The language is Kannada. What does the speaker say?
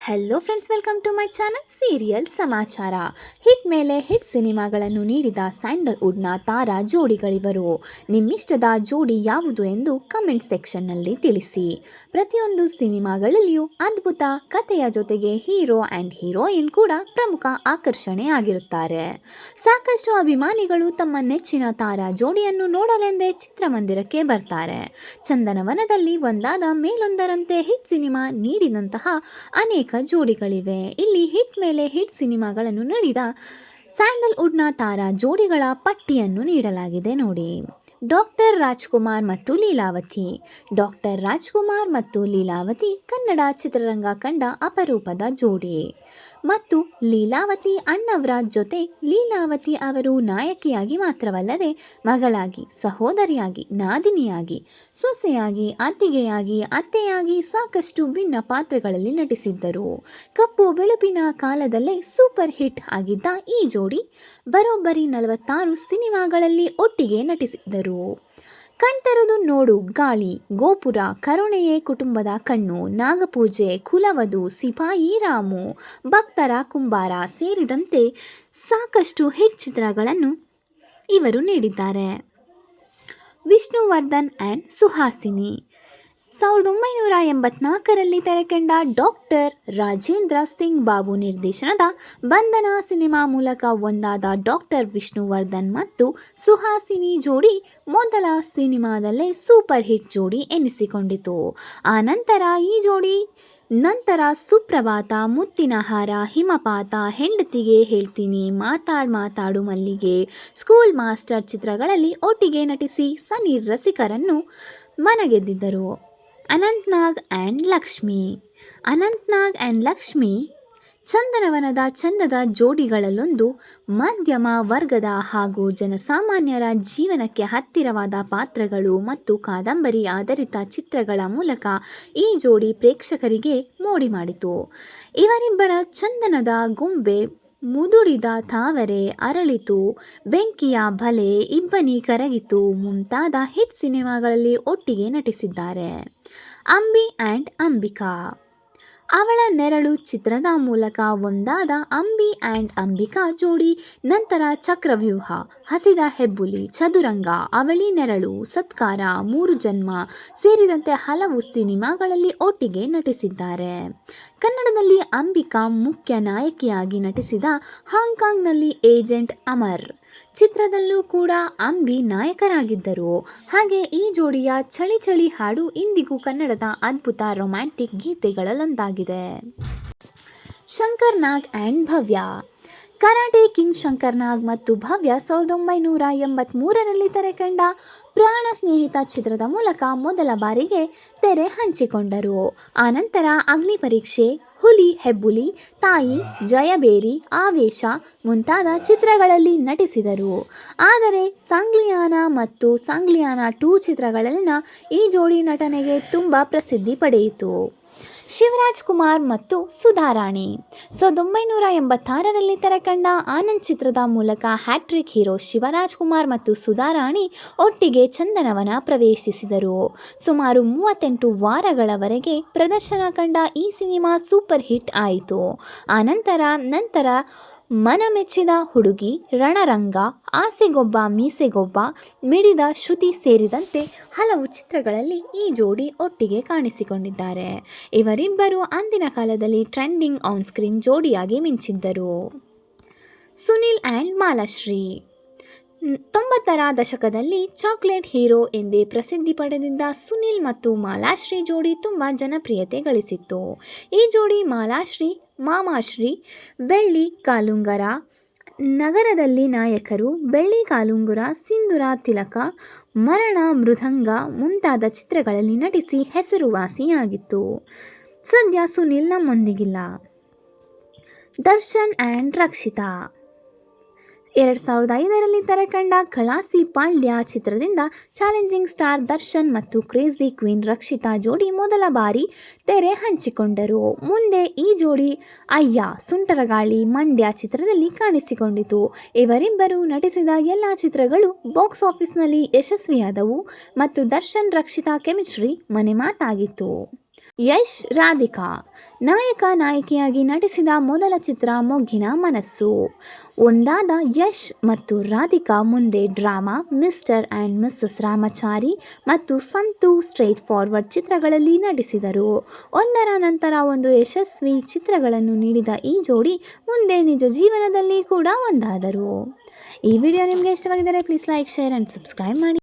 Hello friends welcome to my channel serial ಸಮಾಚಾರ ಹಿಟ್ ಮೇಲೆ ಹಿಟ್ ಸಿನಿಮಾಗಳನ್ನು ನೀಡಿದ ಸ್ಯಾಂಡಲ್ವುಡ್ನ ತಾರಾ ಜೋಡಿಗಳಿವರು. ನಿಮ್ಮಿಷ್ಟದ ಜೋಡಿ ಯಾವುದು ಎಂದು ಕಮೆಂಟ್ ಸೆಕ್ಷನ್ನಲ್ಲಿ ತಿಳಿಸಿ. ಪ್ರತಿಯೊಂದು ಸಿನಿಮಾಗಳಲ್ಲಿಯೂ ಅದ್ಭುತ ಕಥೆಯ ಜೊತೆಗೆ ಹೀರೋ ಆ್ಯಂಡ್ ಹೀರೋಯಿನ್ ಕೂಡ ಪ್ರಮುಖ ಆಕರ್ಷಣೆ ಆಗಿರುತ್ತಾರೆ. ಸಾಕಷ್ಟು ಅಭಿಮಾನಿಗಳು ತಮ್ಮ ನೆಚ್ಚಿನ ತಾರಾ ಜೋಡಿಯನ್ನು ನೋಡಲೆಂದೇ ಚಿತ್ರಮಂದಿರಕ್ಕೆ ಬರ್ತಾರೆ. ಚಂದನವನದಲ್ಲಿ ಒಂದಾದ ಮೇಲೊಂದರಂತೆ ಹಿಟ್ ಸಿನಿಮಾ ನೀಡಿದಂತಹ ಅನೇಕ ಜೋಡಿಗಳಿವೆ. ಇಲ್ಲಿ ಹಿಟ್ ಮೇಲೆ ಹಿಟ್ ಸಿನಿಮಾಗಳನ್ನು ನೀಡಿದ ಸ್ಯಾಂಡಲ್ವುಡ್ನ ತಾರಾ ಜೋಡಿಗಳ ಪಟ್ಟಿಯನ್ನು ನೀಡಲಾಗಿದೆ ನೋಡಿ. ಡಾಕ್ಟರ್ ರಾಜ್ಕುಮಾರ್ ಮತ್ತು ಲೀಲಾವತಿ. ಡಾಕ್ಟರ್ ರಾಜ್ಕುಮಾರ್ ಮತ್ತು ಲೀಲಾವತಿ ಕನ್ನಡ ಚಿತ್ರರಂಗ ಕಂಡ ಅಪರೂಪದ ಜೋಡಿ. ಮತ್ತು ಲೀಲಾವತಿ ಅಣ್ಣವರ ಜೊತೆ ಲೀಲಾವತಿ ಅವರು ನಾಯಕಿಯಾಗಿ ಮಾತ್ರವಲ್ಲದೆ ಮಗಳಾಗಿ, ಸಹೋದರಿಯಾಗಿ, ನಾದಿನಿಯಾಗಿ, ಸೊಸೆಯಾಗಿ, ಅತ್ತಿಗೆಯಾಗಿ, ಅತ್ತೆಯಾಗಿ ಸಾಕಷ್ಟು ಭಿನ್ನ ಪಾತ್ರಗಳಲ್ಲಿ ನಟಿಸಿದ್ದರು. ಕಪ್ಪು ಬೆಳಪಿನ ಕಾಲದಲ್ಲೇ ಸೂಪರ್ ಹಿಟ್ ಆಗಿದ್ದ ಈ ಜೋಡಿ, ಬರೋಬ್ಬರಿ ನಲವತ್ತಾರು ಸಿನಿಮಾಗಳಲ್ಲಿ ಒಟ್ಟಿಗೆ ನಟಿಸಿದ್ದರು. ಕಣ್ತೆರೆದು ನೋಡು ಗಾಳಿ, ಗೋಪುರ, ಕರುಣೆಯೇ ಕುಟುಂಬದ ಕಣ್ಣು, ನಾಗಪೂಜೆ, ಕುಲವಧು, ಸಿಪಾಯಿ ರಾಮು, ಭಕ್ತರ ಕುಂಬಾರ ಸೇರಿದಂತೆ ಸಾಕಷ್ಟು ಹಿಟ್ ಚಿತ್ರಗಳನ್ನು ಇವರು ನೀಡಿದ್ದಾರೆ. ವಿಷ್ಣುವರ್ಧನ್ ಆ್ಯಂಡ್ ಸುಹಾಸಿನಿ ಸಾವಿರದ ಒಂಬೈನೂರ ಎಂಬತ್ನಾಲ್ಕರಲ್ಲಿ ತೆರೆಕಂಡ ಡಾಕ್ಟರ್ ರಾಜೇಂದ್ರ ಸಿಂಗ್ ಬಾಬು ನಿರ್ದೇಶನದ ಬಂಧನ ಸಿನಿಮಾ ಮೂಲಕ ಒಂದಾದ ಡಾಕ್ಟರ್ ವಿಷ್ಣುವರ್ಧನ್ ಮತ್ತು ಸುಹಾಸಿನಿ ಜೋಡಿ ಮೊದಲ ಸಿನಿಮಾದಲ್ಲೇ ಸೂಪರ್ ಹಿಟ್ ಜೋಡಿ ಎನಿಸಿಕೊಂಡಿತು. ಆನಂತರ ಈ ಜೋಡಿ ನಂತರ ಸುಪ್ರಭಾತ ಮುತ್ತಿನ ಹಾರ ಹಿಮಪಾತ, ಹೆಂಡತಿಗೆ ಹೇಳ್ತೀನಿ, ಮಾತಾಡ್ ಮಾತಾಡು ಮಲ್ಲಿಗೆ, ಸ್ಕೂಲ್ ಮಾಸ್ಟರ್ ಚಿತ್ರಗಳಲ್ಲಿ ಒಟ್ಟಿಗೆ ನಟಿಸಿ ಸನಿ ರಸಿಕರನ್ನು ಮನಗೆದ್ದಿದ್ದರು. ಅನಂತ್ನಾಗ್ ಆ್ಯಂಡ್ ಲಕ್ಷ್ಮಿ. ಅನಂತ್ನಾಗ್ ಆ್ಯಂಡ್ ಲಕ್ಷ್ಮಿ ಚಂದನವನದ ಚಂದದ ಜೋಡಿಗಳಲ್ಲೊಂದು ಮಧ್ಯಮ ವರ್ಗದ ಹಾಗೂ ಜನಸಾಮಾನ್ಯರ ಜೀವನಕ್ಕೆ ಹತ್ತಿರವಾದ ಪಾತ್ರಗಳು ಮತ್ತು ಕಾದಂಬರಿ ಆಧಾರಿತ ಚಿತ್ರಗಳ ಮೂಲಕ ಈ ಜೋಡಿ ಪ್ರೇಕ್ಷಕರಿಗೆ ಮೋಡಿ ಮಾಡಿತು. ಇವರಿಬ್ಬರ ಚಂದನದ ಗೊಂಬೆ ಮುದುಡಿದ ತಾವರೆ ಅರಳಿತು. ಬೆಂಕಿಯ ಬಲೆ ಇಬ್ಬನಿ ಕರಗಿತು. ಮುಂತಾದ ಹಿಟ್ ಸಿನಿಮಾಗಳಲ್ಲಿ ಒಟ್ಟಿಗೆ ನಟಿಸಿದ್ದಾರೆ. ಅಂಬಿ ಆ್ಯಂಡ್ ಅಂಬಿಕಾ. ಅವಳ ನೆರಳು ಚಿತ್ರದ ಮೂಲಕ ಒಂದಾದ ಅಂಬಿ ಆ್ಯಂಡ್ ಅಂಬಿಕಾ ಜೋಡಿ, ನಂತರ ಚಕ್ರವ್ಯೂಹ, ಹಸಿದ ಹೆಬ್ಬುಲಿ, ಚದುರಂಗ, ಅವಳಿ ನೆರಳು, ಸತ್ಕಾರ, ಮೂರು ಜನ್ಮ ಸೇರಿದಂತೆ ಹಲವು ಸಿನಿಮಾಗಳಲ್ಲಿ ಒಟ್ಟಿಗೆ ನಟಿಸಿದ್ದಾರೆ. ಕನ್ನಡದಲ್ಲಿ ಅಂಬಿಕಾ ಮುಖ್ಯ ನಾಯಕಿಯಾಗಿ ನಟಿಸಿದ ಹಾಂಗ್ಕಾಂಗ್ನಲ್ಲಿ ಏಜೆಂಟ್ ಅಮರ್. ಚಿತ್ರದಲ್ಲೂ ಕೂಡ ಅಂಬಿ ನಾಯಕರಾಗಿದ್ದರು. ಹಾಗೆ ಈ ಜೋಡಿಯ ಚಳಿ ಚಳಿ ಹಾಡು ಇಂದಿಗೂ ಕನ್ನಡದ ಅದ್ಭುತ romantic ಗೀತೆಗಳಲ್ಲೊಂದಾಗಿದೆ. Shankar Nag and Bhavya. Karate king Shankar Nag ಮತ್ತು ಭವ್ಯ ಸಾವಿರದ ಒಂಬೈನೂರ ಎಂಬತ್ತ್ಮೂರರಲ್ಲಿ ತೆರೆಕಂಡ ಪ್ರಾಣ ಸ್ನೇಹಿತ ಚಿತ್ರದ ಮೂಲಕ ಮೊದಲ ಬಾರಿಗೆ ತೆರೆ ಹಂಚಿಕೊಂಡರು. ಆನಂತರ ಅಗ್ನಿ ಪರೀಕ್ಷೆ ಹುಲಿ, ಹೆಬ್ಬುಲಿ, ತಾಯಿ, ಜಯಬೇರಿ, ಆವೇಶ ಮುಂತಾದ ಚಿತ್ರಗಳಲ್ಲಿ ನಟಿಸಿದರು. ಆದರೆ ಸಾಂಗ್ಲಿಯಾನ ಮತ್ತು ಸಾಂಗ್ಲಿಯಾನ ಟೂ ಚಿತ್ರಗಳಲ್ಲಿನ ಈ ಜೋಡಿ ನಟನೆಗೆ ತುಂಬ ಪ್ರಸಿದ್ಧಿ ಪಡೆಯಿತು. ಶಿವರಾಜ್ ಕುಮಾರ್ ಮತ್ತು ಸುಧಾರಾಣಿ. ಸಾವಿರದ ಒಂಬೈನೂರ ಎಂಬತ್ತಾರರಲ್ಲಿ ತೆರೆಕಂಡ ಆನಂದ್ ಚಿತ್ರದ ಮೂಲಕ ಹ್ಯಾಟ್ರಿಕ್ ಹೀರೋ ಶಿವರಾಜ್ ಕುಮಾರ್ ಮತ್ತು ಸುಧಾರಾಣಿ ಒಟ್ಟಿಗೆ ಚಂದನವನ ಪ್ರವೇಶಿಸಿದರು. ಸುಮಾರು ಮೂವತ್ತೆಂಟು ವಾರಗಳವರೆಗೆ ಪ್ರದರ್ಶನ ಕಂಡ ಈ ಸಿನಿಮಾ ಸೂಪರ್ ಹಿಟ್ ಆಯಿತು. ಆನಂತರ ನಂತರ ಮನಮೆಚ್ಚಿದ ಹುಡುಗಿ, ರಣರಂಗ, ಆಸೆಗೊಬ್ಬ, ಮೀಸೆಗೊಬ್ಬ ಮಿಡಿದ ಶ್ರುತಿ ಸೇರಿದಂತೆ ಹಲವು ಚಿತ್ರಗಳಲ್ಲಿ ಈ ಜೋಡಿ ಒಟ್ಟಿಗೆ ಕಾಣಿಸಿಕೊಂಡಿದ್ದಾರೆ. ಇವರಿಬ್ಬರು ಅಂದಿನ ಕಾಲದಲ್ಲಿ ಟ್ರೆಂಡಿಂಗ್ ಆನ್ ಸ್ಕ್ರೀನ್ ಜೋಡಿಯಾಗಿ ಮಿಂಚಿದ್ದರು. ಸುನಿಲ್ ಆ್ಯಂಡ್ ಮಾಲಾಶ್ರೀ ತೊಂಬತ್ತರ ದಶಕದಲ್ಲಿ ಚಾಕ್ಲೇಟ್ ಹೀರೋ ಎಂದೇ ಪ್ರಸಿದ್ಧಿ ಪಡೆದಿದ್ದ ಸುನಿಲ್ ಮತ್ತು ಮಾಲಾಶ್ರೀ ಜೋಡಿ ತುಂಬ ಜನಪ್ರಿಯತೆ ಗಳಿಸಿತ್ತು. ಈ ಜೋಡಿ ಮಾಲಾಶ್ರೀ, ಮಾಮಾಶ್ರೀ, ಬೆಳ್ಳಿ ಕಾಲುಂಗರ, ನಗರದಲ್ಲಿ ನಾಯಕರು, ಬೆಳ್ಳಿ ಕಾಲುಂಗುರ, ಸಿಂಧುರ ತಿಲಕ, ಮರಣ ಮೃದಂಗ ಮುಂತಾದ ಚಿತ್ರಗಳಲ್ಲಿ ನಟಿಸಿ ಹೆಸರುವಾಸಿಯಾಗಿತ್ತು. ಸದ್ಯ ಸುನಿಲ್ ನಮ್ಮೊಂದಿಗಿಲ್ಲ. ದರ್ಶನ್ ಆ್ಯಂಡ್ ರಕ್ಷಿತಾ. ಎರಡು ಸಾವಿರದ ಐದರಲ್ಲಿ ತೆರೆಕಂಡ ಖಲಾಸಿ ಪಾಂಡ್ಯ ಚಿತ್ರದಿಂದ ಚಾಲೆಂಜಿಂಗ್ ಸ್ಟಾರ್ ದರ್ಶನ್ ಮತ್ತು ಕ್ರೇಜಿ ಕ್ವೀನ್ ರಕ್ಷಿತಾ ಜೋಡಿ ಮೊದಲ ಬಾರಿ ತೆರೆ ಹಂಚಿಕೊಂಡರು. ಮುಂದೆ ಈ ಜೋಡಿ ಅಯ್ಯ ಸುಂಟರಗಾಳಿ ಮಂಡ್ಯ ಚಿತ್ರದಲ್ಲಿ ಕಾಣಿಸಿಕೊಂಡಿತು. ಇವರಿಬ್ಬರು ನಟಿಸಿದ ಎಲ್ಲ ಚಿತ್ರಗಳು ಬಾಕ್ಸ್ ಆಫೀಸ್ನಲ್ಲಿ ಯಶಸ್ವಿಯಾದವು ಮತ್ತು ದರ್ಶನ್ ರಕ್ಷಿತಾ ಕೆಮಿಸ್ಟ್ರಿ ಮನೆ ಮಾತಾಗಿತ್ತು ಯಶ್ ರಾಧಿಕಾ. ನಾಯಕ ನಾಯಕಿಯಾಗಿ ನಟಿಸಿದ ಮೊದಲ ಚಿತ್ರ ಮೊಗ್ಗಿನ ಮನಸ್ಸು. ಒಂದಾದ ಯಶ್ ಮತ್ತು ರಾಧಿಕಾ ಮುಂದೆ drama, mister and missus Ramachari ಮತ್ತು ಸಂತು ಸ್ಟ್ರೈಟ್ ಫಾರ್ವರ್ಡ್ ಚಿತ್ರಗಳಲ್ಲಿ ನಟಿಸಿದರು. ಒಂದರ ನಂತರ ಒಂದು ಯಶಸ್ವಿ ಚಿತ್ರಗಳನ್ನು ನೀಡಿದ ಈ ಜೋಡಿ ಮುಂದೆ ನಿಜ ಜೀವನದಲ್ಲಿ ಕೂಡ ಒಂದಾದರು. ಈ ವಿಡಿಯೋ ನಿಮಗೆ ಇಷ್ಟವಾಗಿದ್ದರೆ please like, share and subscribe ಮಾಡಿ.